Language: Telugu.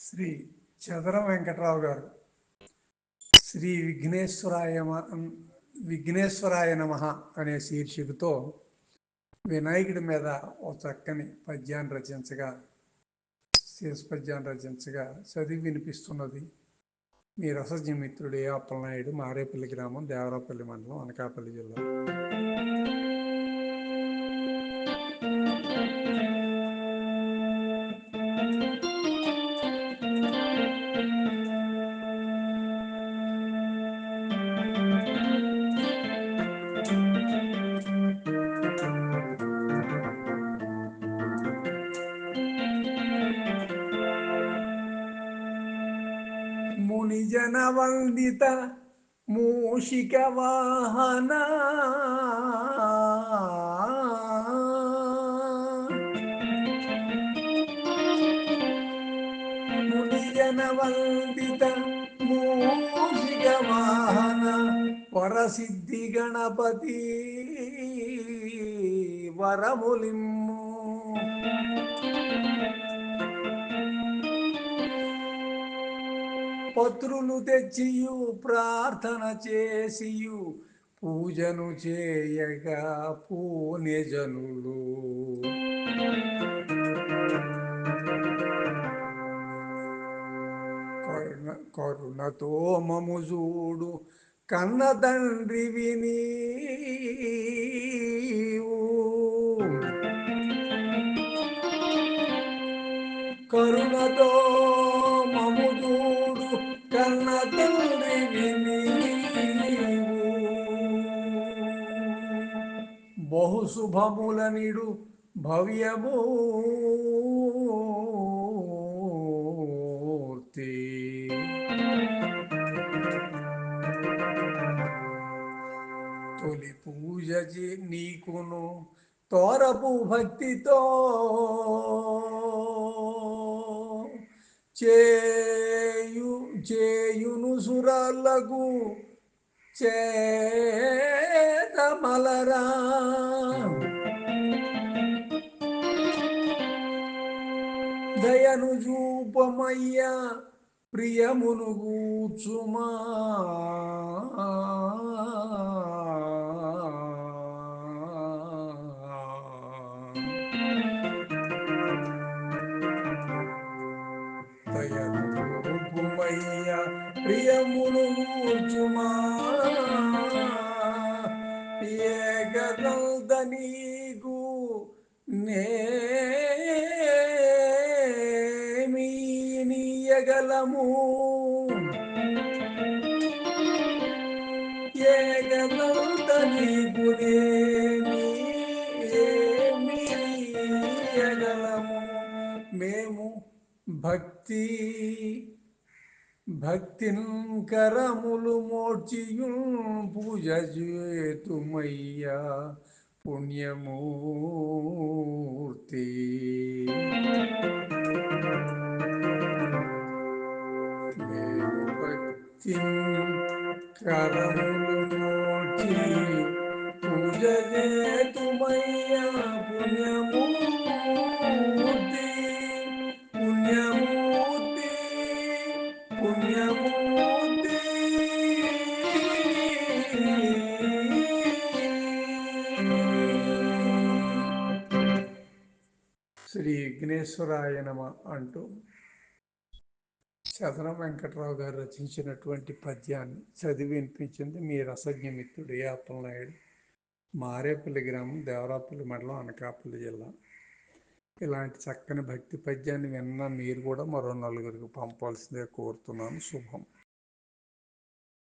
శ్రీ చదరం వెంకట్రావు గారు. శ్రీ విఘ్నేశ్వరాయ విఘ్నేశ్వరాయ నమ అనే శీర్షికతో వినాయకుడి మీద ఒక చక్కని పద్యాన్ని రచించగా శీర్ష పద్యాన్ని రచించగా చదివి వినిపిస్తున్నది మీ రసజ్ఞ మిత్రుడు ఏ అప్పలనాయుడు మారేపల్లి గ్రామం దేవరాపల్లి మండలం అనకాపల్లి జిల్లా. మునిజన వందిత మూషిక వాహన. మునిజన వందిత మూషిక వాహన వరసిద్ధి గణపతి వరములిమ్ము. పత్రులు తెచ్చియు ప్రార్థన చేసియు పూజను చేయగా పూనిజనులు కరుణ కరుణతో మము చూడు కన్న తండ్రి విని బహుశుభముల నీడు నిడు భవ్యమూర్తి తొలి పూజ నీకును తోరపు భక్తితో చేయు చేయును సురాలకు చేతమలరా. దయను చూపమయ్యా ప్రియమును కూచుమా నేమీ నీయగలము? ఏకదంత నీకు నేమీ మేము భక్తి భక్తిన్ మోర్చియు పూజ చేతుమయ్యా. పుణ్యమూర్తి మేము భక్తి కరములు మోర్చి పూజ చేతుమయ్యా పుణ్యమూర్తి శ్రీ విఘ్నేశ్వరాయ నమ అంటూ చదరం వెంకట్రావు గారు రచించినటువంటి పద్యాన్ని చదివి వినిపించింది మీ రసజ్ఞ మిత్రుడు ఏ అప్పలనాయుడు మారేపల్లి గ్రామం దేవరాపల్లి మండలం అనకాపల్లి జిల్లా. ఇలాంటి చక్కని భక్తి పద్యాన్ని విన్న మీరు కూడా మరో నలుగురికి పంపాల్సిందే కోరుతున్నాను. శుభం.